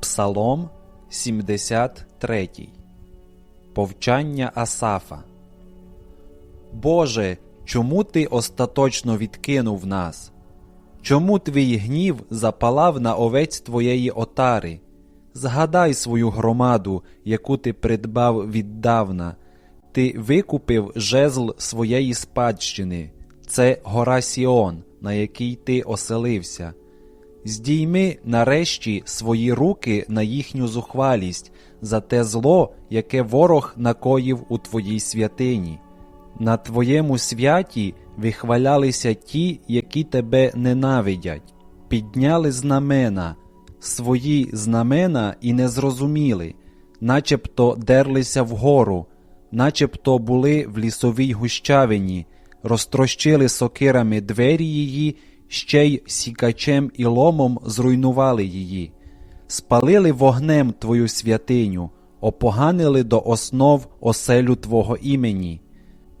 Псалом 73 Повчання Асафа Боже, чому ти остаточно відкинув нас? Чому твій гнів запалав на овець твоєї отари? Згадай свою громаду, яку ти придбав віддавна. Ти викупив жезл своєї спадщини, це гора Сіон, на якій ти оселився. Здійми нарешті свої руки на їхню зухвалість за те зло, яке ворог накоїв у твоїй святині. На твоєму святі вихвалялися ті, які тебе ненавидять, підняли знамена, свої знамена і не зрозуміли, начебто дерлися вгору, начебто були в лісовій гущавині, розтрощили сокирами двері її, ще й сікачем і ломом зруйнували її, спалили вогнем твою святиню, опоганили до основ оселю Твого імені.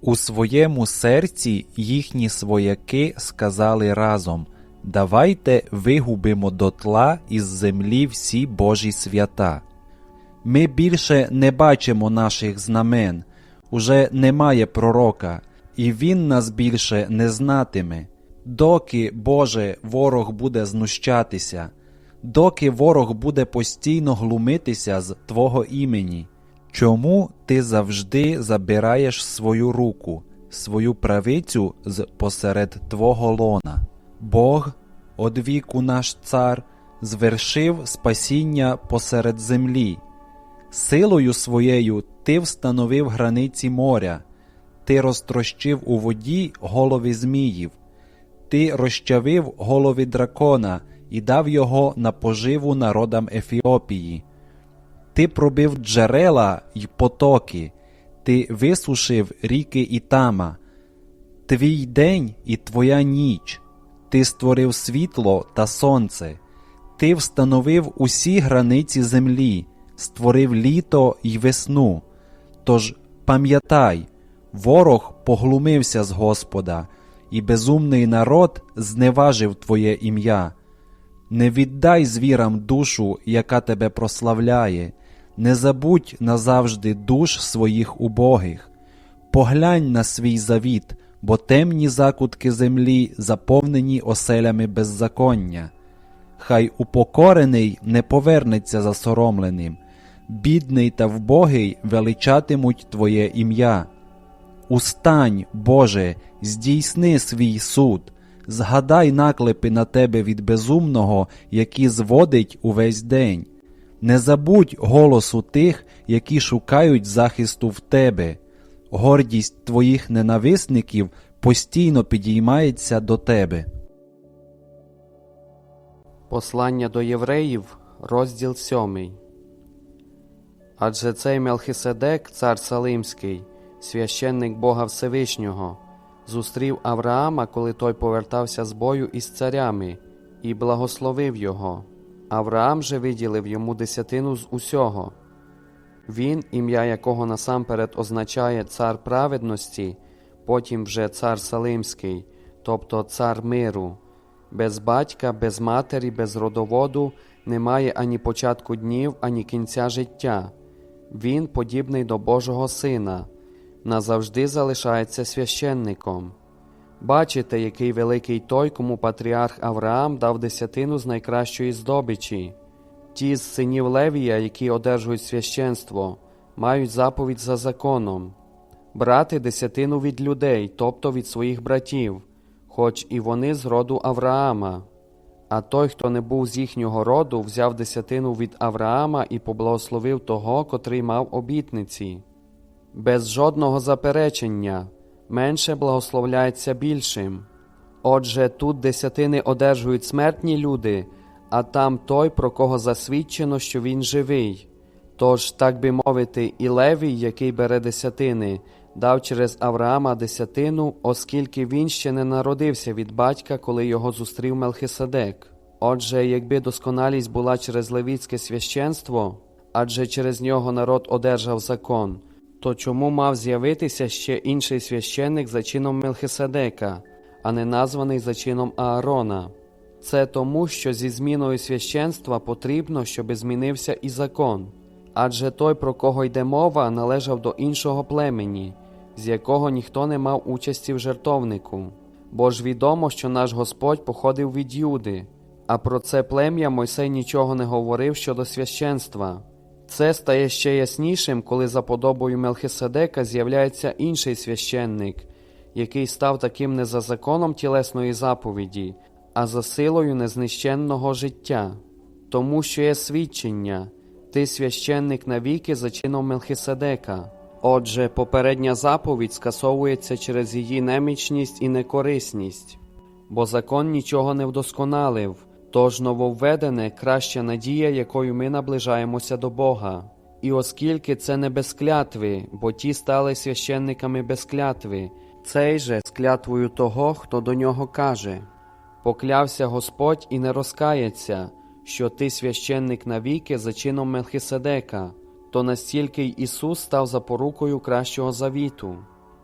У своєму серці їхні свояки сказали разом Давайте вигубимо дотла із землі всі Божі свята. Ми більше не бачимо наших знамен, уже немає пророка, і він нас більше не знатиме. Доки, Боже, ворог буде знущатися, доки ворог буде постійно глумитися з Твого імені. Чому ти завжди забираєш свою руку, свою правицю з посеред Твого лона? Бог, одвіку наш цар, звершив спасіння посеред землі. Силою своєю ти встановив границі моря, ти розтрощив у воді голови зміїв, ти розчавив голови дракона і дав його на поживу народам Ефіопії. Ти пробив джерела й потоки, ти висушив ріки Ітама, твій день і твоя ніч, ти створив світло та сонце, ти встановив усі границі землі, створив літо й весну. Тож пам'ятай, ворог поглумився з Господа, і безумний народ зневажив Твоє ім'я. Не віддай звірам душу, яка тебе прославляє, не забудь назавжди душ своїх убогих, поглянь на свій завіт, бо темні закутки землі заповнені оселями беззаконня. Хай упокорений не повернеться засоромленим, бідний та вбогий величатимуть Твоє ім'я. Устань, Боже, здійсни свій суд, згадай наклепи на тебе від безумного, які зводить увесь день. Не забудь голосу тих, які шукають захисту в тебе. Гордість твоїх ненависників постійно підіймається до тебе. Послання до євреїв, розділ 7. Адже цей Мелхиседек, цар Салимський, священник Бога Всевишнього, зустрів Авраама, коли той повертався з бою із царями, і благословив його. Авраам же виділив йому десятину з усього. Він, ім'я якого насамперед означає цар праведності, потім вже цар Салимський, тобто цар миру. Без батька, без матері, без родоводу немає ані початку днів, ані кінця життя. Він подібний до Божого Сина, назавжди залишається священником. Бачите, який великий той, кому патріарх Авраам дав десятину з найкращої здобичі. Ті з синів Левія, які одержують священство, мають заповідь за законом брати десятину від людей, тобто від своїх братів, хоч і вони з роду Авраама. А той, хто не був з їхнього роду, взяв десятину від Авраама і поблагословив того, котрий мав обітниці. Без жодного заперечення менше благословляється більшим. Отже, тут десятини одержують смертні люди, а там той, про кого засвідчено, що він живий. Тож, так би мовити, і Левій, який бере десятини, дав через Авраама десятину, оскільки він ще не народився від батька, коли його зустрів Мелхиседек. Отже, якби досконалість була через левіцьке священство, адже через нього народ одержав закон, то чому мав з'явитися ще інший священник за чином Мелхиседека, а не названий за чином Аарона? Це тому, що зі зміною священства потрібно, щоби змінився і закон. Адже той, про кого йде мова, належав до іншого племені, з якого ніхто не мав участі в жертовнику. Бо ж відомо, що наш Господь походив від Юди, а про це плем'я Мойсей нічого не говорив щодо священства. Це стає ще яснішим, коли за подобою Мелхиседека з'являється інший священник, який став таким не за законом тілесної заповіді, а за силою незнищенного життя. Тому що є свідчення ти священник навіки за чином Мелхиседека. Отже, попередня заповідь скасовується через її немічність і некорисність, бо закон нічого не вдосконалив, тож нововведене краща надія, якою ми наближаємося до Бога. І оскільки це не без клятви, бо ті стали священниками без клятви, цей же з клятвою того, хто до нього каже: Поклявся Господь і не розкається, що ти священник навіки за чином Мелхиседека, то настільки й Ісус став запорукою кращого завіту.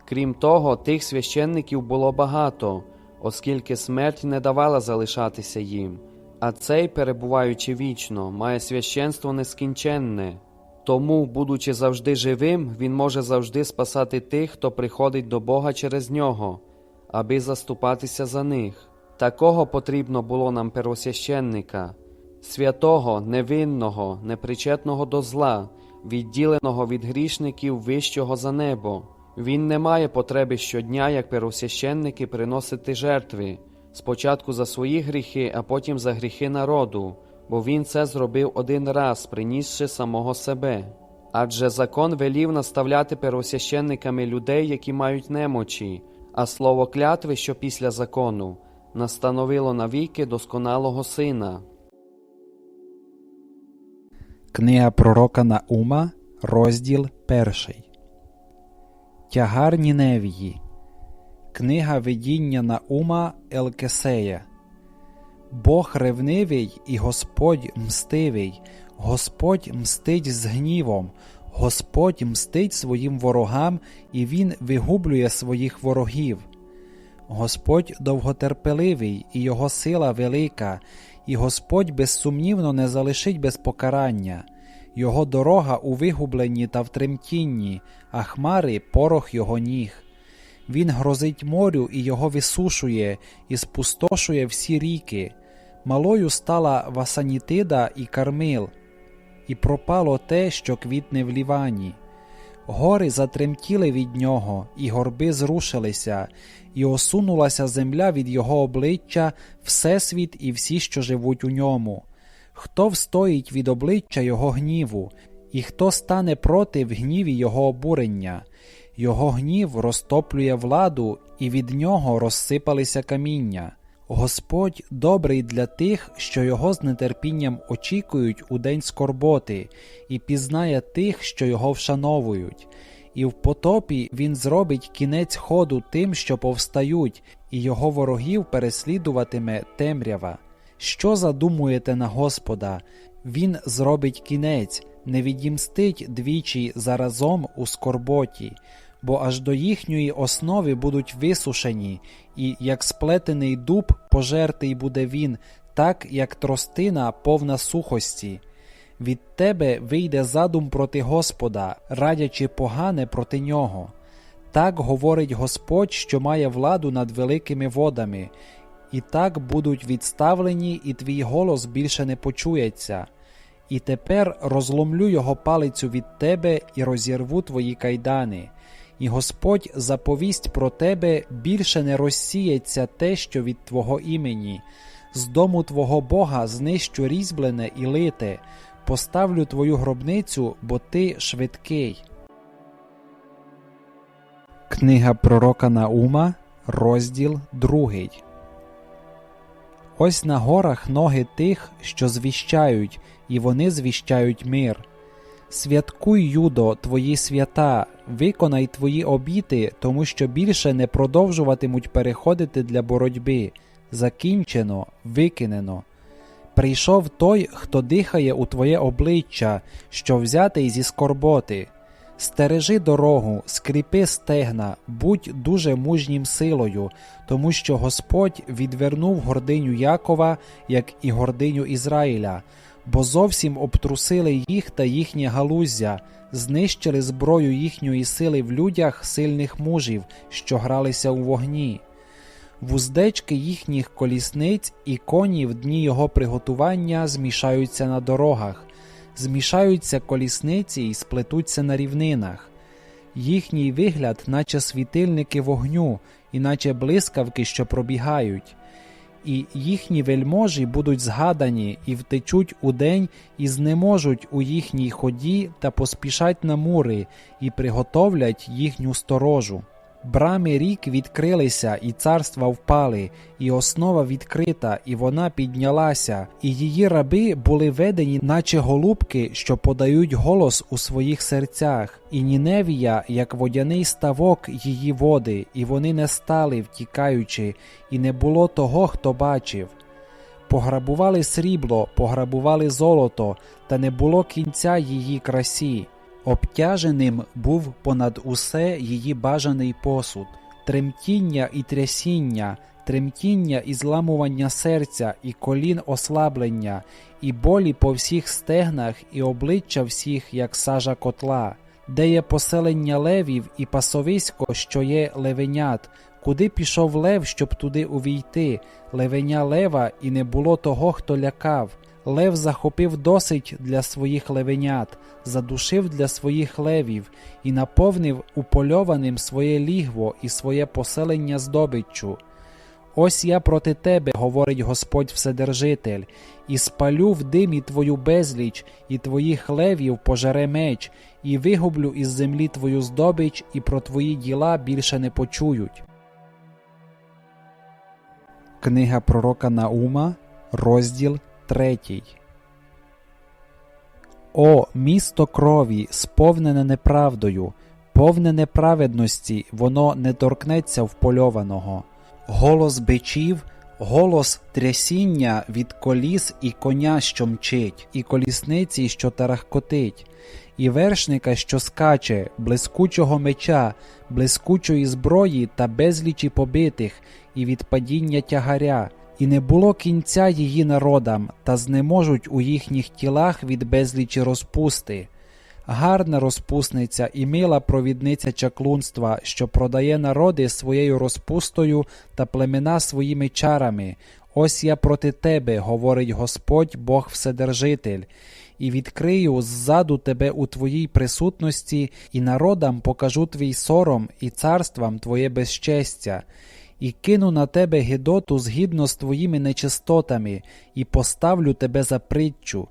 Крім того, тих священників було багато, оскільки смерть не давала залишатися їм, а цей, перебуваючи вічно, має священство нескінченне. Тому, будучи завжди живим, він може завжди спасати тих, хто приходить до Бога через нього, аби заступатися за них. Такого потрібно було нам первосвященника, святого, невинного, непричетного до зла, відділеного від грішників вищого за небо. Він не має потреби щодня, як первосвященники, приносити жертви, спочатку за свої гріхи, а потім за гріхи народу, бо він це зробив один раз, принісши самого себе. Адже закон велів наставляти первосвященниками людей, які мають немочі, а слово клятви, що після закону, настановило навіки досконалого сина. Книга пророка Наума, розділ перший. Тягар Ніневії. Книга видіння Наума Елкесея. Бог ревнивий і Господь мстивий, Господь мстить з гнівом, Господь мстить своїм ворогам, і Він вигублює своїх ворогів. Господь довготерпеливий, і Його сила велика, і Господь безсумнівно не залишить без покарання. Його дорога у вигубленні та в тремтінні, а хмари порох його ніг. Він грозить морю і його висушує, і спустошує всі ріки. Малою стала Васанітида і Кармил, і пропало те, що квітне в Лівані. Гори затремтіли від нього, і горби зрушилися, і осунулася земля від його обличчя, Всесвіт і всі, що живуть у ньому. Хто встоїть від обличчя його гніву, і хто стане проти в гніві його обурення? Його гнів розтоплює владу, і від нього розсипалися каміння. Господь добрий для тих, що його з нетерпінням очікують у день скорботи, і пізнає тих, що його вшановують. І в потопі він зробить кінець ходу тим, що повстають, і його ворогів переслідуватиме темрява. Що задумуєте на Господа? Він зробить кінець, не відімстить двічі заразом у скорботі, бо аж до їхньої основи будуть висушені, і як сплетений дуб пожертий буде він, так як тростина повна сухості. Від тебе вийде задум проти Господа, радячи погане проти нього. Так говорить Господь, що має владу над великими водами, і так будуть відставлені, і твій голос більше не почується. І тепер розломлю його палицю від тебе і розірву твої кайдани. І Господь заповість про тебе більше не розсіється те, що від Твого імені. З дому Твого Бога знищу різьблене і лите, поставлю твою гробницю, бо ти швидкий. Книга пророка Наума, розділ другий. Ось на горах ноги тих, що звіщають, і вони звіщають мир. Святкуй, Юдо, твої свята, виконай твої обіти, тому що більше не продовжуватимуть переходити для боротьби. Закінчено, викинено. Прийшов той, хто дихає у твоє обличчя, що взятий зі скорботи. Стережи дорогу, скріпи стегна, будь дуже мужнім силою, тому що Господь відвернув гординю Якова, як і гординю Ізраїля, бо зовсім обтрусили їх та їхнє галуздя, знищили зброю їхньої сили в людях сильних мужів, що гралися у вогні. Вуздечки їхніх колісниць і коні в дні його приготування змішаються на дорогах, змішаються колісниці і сплетуться на рівнинах. Їхній вигляд, наче світильники вогню, і наче блискавки, що пробігають. І їхні вельможі будуть згадані і втечуть удень, і знеможуть у їхній ході та поспішать на мури, і приготовлять їхню сторожу. Брами рік відкрилися, і царства впали, і основа відкрита, і вона піднялася, і її раби були ведені, наче голубки, що подають голос у своїх серцях, і Ніневія, як водяний ставок її води, і вони не стали, втікаючи, і не було того, хто бачив. Пограбували срібло, пограбували золото, та не було кінця її красі. Обтяженим був понад усе її бажаний посуд, тремтіння і трясіння, тремтіння і зламування серця, і колін ослаблення, і болі по всіх стегнах, і обличчя всіх, як сажа котла, де є поселення левів і пасовисько, що є левенят, куди пішов лев, щоб туди увійти, левеня лева, і не було того, хто лякав. Лев захопив досить для своїх левенят, задушив для своїх левів і наповнив упольованим своє лігво і своє поселення здобиччю. Ось я проти тебе, говорить Господь Вседержитель, і спалю в димі твою безліч, і твоїх левів пожере меч, і вигублю із землі твою здобич, і про твої діла більше не почують. Книга пророка Наума, розділ 3. О, місто крові, сповнене неправдою, повне неправедності, воно не торкнеться впольованого. Голос бичів, голос трясіння від коліс і коня, що мчить, і колісниці, що тарахкотить, і вершника, що скаче, блискучого меча, блискучої зброї та безлічі побитих, і від падіння тягаря. І не було кінця її народам, та знеможуть у їхніх тілах від безлічі розпусти. Гарна розпусниця і мила провідниця чаклунства, що продає народи своєю розпустою та племена своїми чарами. Ось я проти тебе, говорить Господь Бог Вседержитель, і відкрию ззаду тебе у твоїй присутності, і народам покажу твій сором, і царствам твоє безчестя і кину на тебе гидоту згідно з твоїми нечистотами, і поставлю тебе за притчу.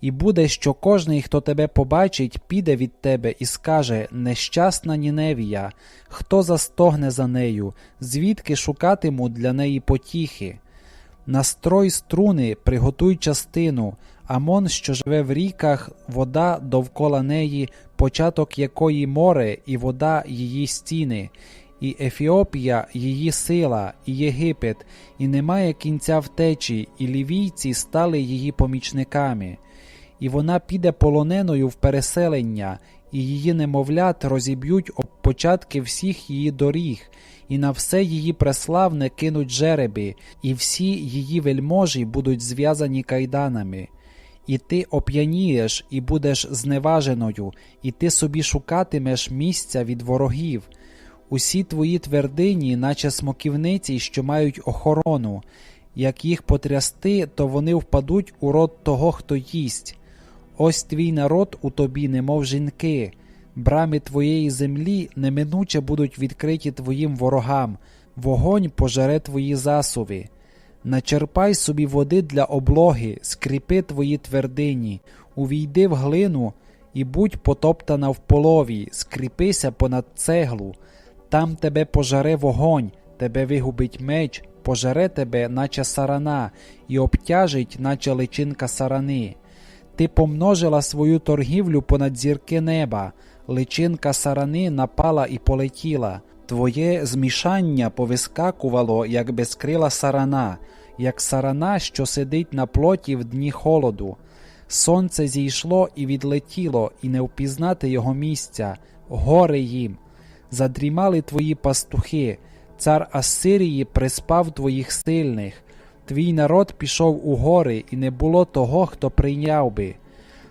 І буде, що кожний, хто тебе побачить, піде від тебе і скаже Нещасна Ніневія, хто застогне за нею, звідки шукатиму для неї потіхи. Настрой струни, приготуй частину, Амон, що живе в ріках, вода довкола неї, початок якої море, і вода її стіни, і Ефіопія її сила, і Єгипет, і немає кінця втечі, і лівійці стали її помічниками. І вона піде полоненою в переселення, і її немовлят розіб'ють об початки всіх її доріг, і на все її преславне кинуть жереби, і всі її вельможі будуть зв'язані кайданами. І ти оп'янієш, і будеш зневаженою, і ти собі шукатимеш місця від ворогів. Усі твої твердині, наче смоківниці, що мають охорону, як їх потрясти, то вони впадуть у рот того, хто їсть. Ось твій народ у тобі, немов жінки, брами твоєї землі неминуче будуть відкриті твоїм ворогам, вогонь пожере твої засуви. Начерпай собі води для облоги, скріпи твої твердині, увійди в глину і будь потоптана в полові, скріпися понад цеглу. Там тебе пожаре вогонь, тебе вигубить меч, пожаре тебе, наче сарана, і обтяжить, наче личинка сарани. Ти помножила свою торгівлю понад зірки неба, личинка сарани напала і полетіла. Твоє змішання повискакувало, як безкрила сарана, як сарана, що сидить на плоті в дні холоду. Сонце зійшло і відлетіло, і не впізнати його місця, горе їм. Задрімали твої пастухи, цар Ассирії приспав твоїх сильних. Твій народ пішов у гори, і не було того, хто прийняв би.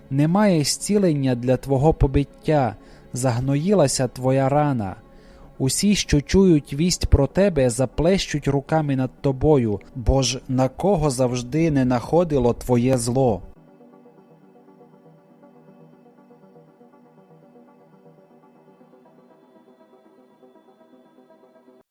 Немає зцілення для твого побиття, загноїлася твоя рана. Усі, що чують вість про тебе, заплещуть руками над тобою, бо ж на кого завжди не находило твоє зло.